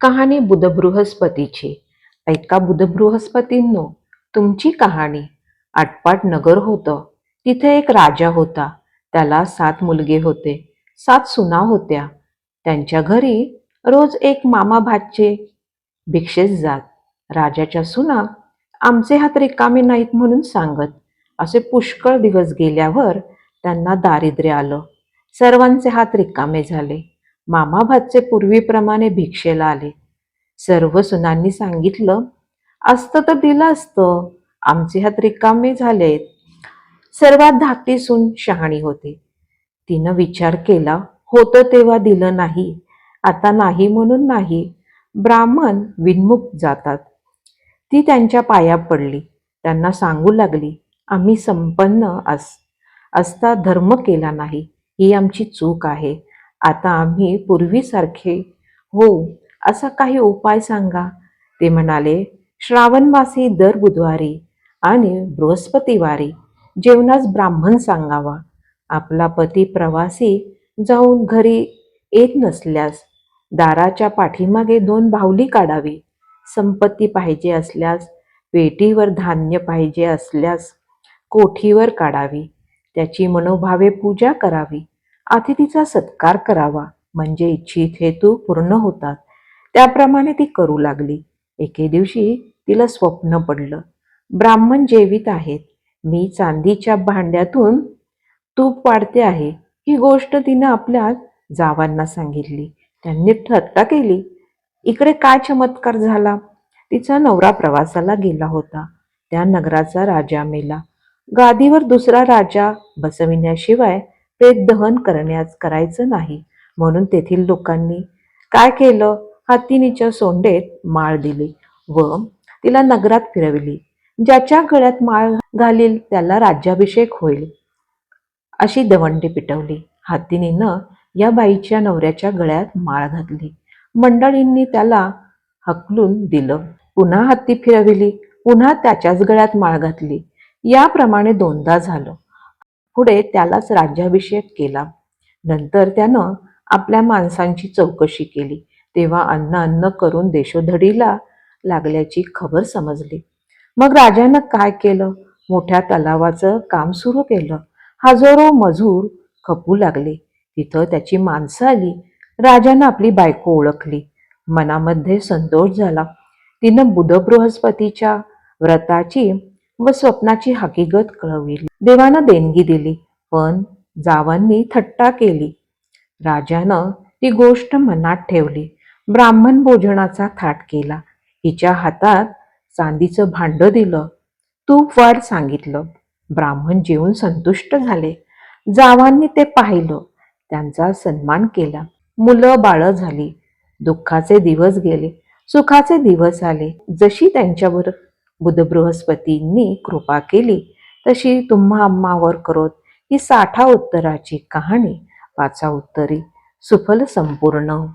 कहाणी बुधबृहस्पतीची. ऐका बुधबृहस्पतींनो तुमची कहाणी. आटपाट नगर होतं. तिथे एक राजा होता. त्याला सात मुलगे होते. सात सुना होत्या. त्यांच्या घरी रोज एक मामा भाचे भिक्षेस जात. राजाच्या सुना आमचे हात रिकामे नाहीत म्हणून सांगत. असे पुष्कळ दिवस गेल्यावर त्यांना दारिद्र्य आलं. सर्वांचे हात रिकामे झाले. मामाभातचे पूर्वीप्रमाणे भिक्षेला आले. सर्व सुनांनी सांगितलं असतं तर दिलं असतं. आमचे हात रिकामे झालेत. सर्वात धाकटी सून शहाणी होती. तिनं विचार केला होतं तेव्हा दिलं नाही. आता नाही म्हणून नाही. ब्राह्मण विनमुख जातात. ती त्यांच्या पाया पडली. त्यांना सांगू लागली आम्ही संपन्न अस असता धर्म केला नाही. ही आमची चूक आहे. आता आम्ही पूर्वीसारखे होऊ असा काही उपाय सांगा. ते म्हणाले श्रावणमासी दर बुधवारी आणि बृहस्पतिवारी जेवणास ब्राह्मण सांगावा. आपला पती प्रवासी जाऊन घरी येत नसल्यास दाराच्या पाठीमागे दोन बाहुली काढावी. संपत्ती पाहिजे असल्यास पेटीवर धान्य पाहिजे असल्यास कोठीवर काढावी. त्याची मनोभावे पूजा करावी. अतिथीचा सत्कार करावा म्हणजे इच्छित हेतू पूर्ण होतात. त्याप्रमाणे ती करू लागली. एके दिवशी तिला स्वप्न पडलं. ब्राह्मण जेवित आहेत. मी चांदीच्या भांड्यातून तूप वाढते आहे. ही गोष्ट तिनं आपल्या जावांना सांगितली. त्यांनी थट्टा केली. इकडे काय चमत्कार झाला? तिचा नवरा प्रवासाला गेला होता. त्या नगराचा राजा मेला. गादीवर दुसरा राजा बसविण्याशिवाय ते दहन करण्यास करायचं नाही. म्हणून तेथील लोकांनी काय केलं? हत्तीनीच्या सोंडेत माळ दिली व तिला नगरात फिरविली. ज्याच्या गळ्यात माळ घालील त्याला राज्याभिषेक होईल. अशी दवंडी पिटवली. हत्तीनीनं या बाईच्या नवऱ्याच्या गळ्यात माळ घातली. मंडळींनी त्याला हकलून दिलं. पुन्हा हत्ती फिरविली. पुन्हा त्याच्याच गळ्यात माळ घातली. याप्रमाणे दोनदा झालं. पुढे त्यालाच राज्याभिषेक केला. नंतर त्यानं आपल्या माणसांची चौकशी केली. तेव्हा अन्न अन्न करून देशोधडीला लागल्याची खबर समजली. मग राजानं काय केलं? मोठ्या तलावाचं काम सुरू केलं. हजारो मजूर खपू लागले. तिथं त्याची माणसं आली. राजानं आपली बायको ओळखली. मनामध्ये संतोष झाला. तिनं बुध बृहस्पतीच्या व्रताची व स्वप्नाची हकीकत कळविली. देवानं देणगी दिली पण जावांनी थट्टा केली. राजानं ती गोष्ट मनात ठेवली. ब्राह्मण भोजनाचा थाट केला. हिच्या हातात चांदीचं भांड दिलं. तूप वाढ सांगितलं. ब्राह्मण जेवून संतुष्ट झाले. जावांनी ते पाहिलं. त्यांचा सन्मान केला. मुलं बाळं झाली. दुःखाचे दिवस गेले. सुखाचे दिवस आले. जशी त्यांच्यावर बुधबृहस्पतींनी कृपा केली. तशी तुम्हा अम्मावर करोत ही साठा उत्तराची कहाणी. वाचा उत्तरी. सुफल संपूर्ण.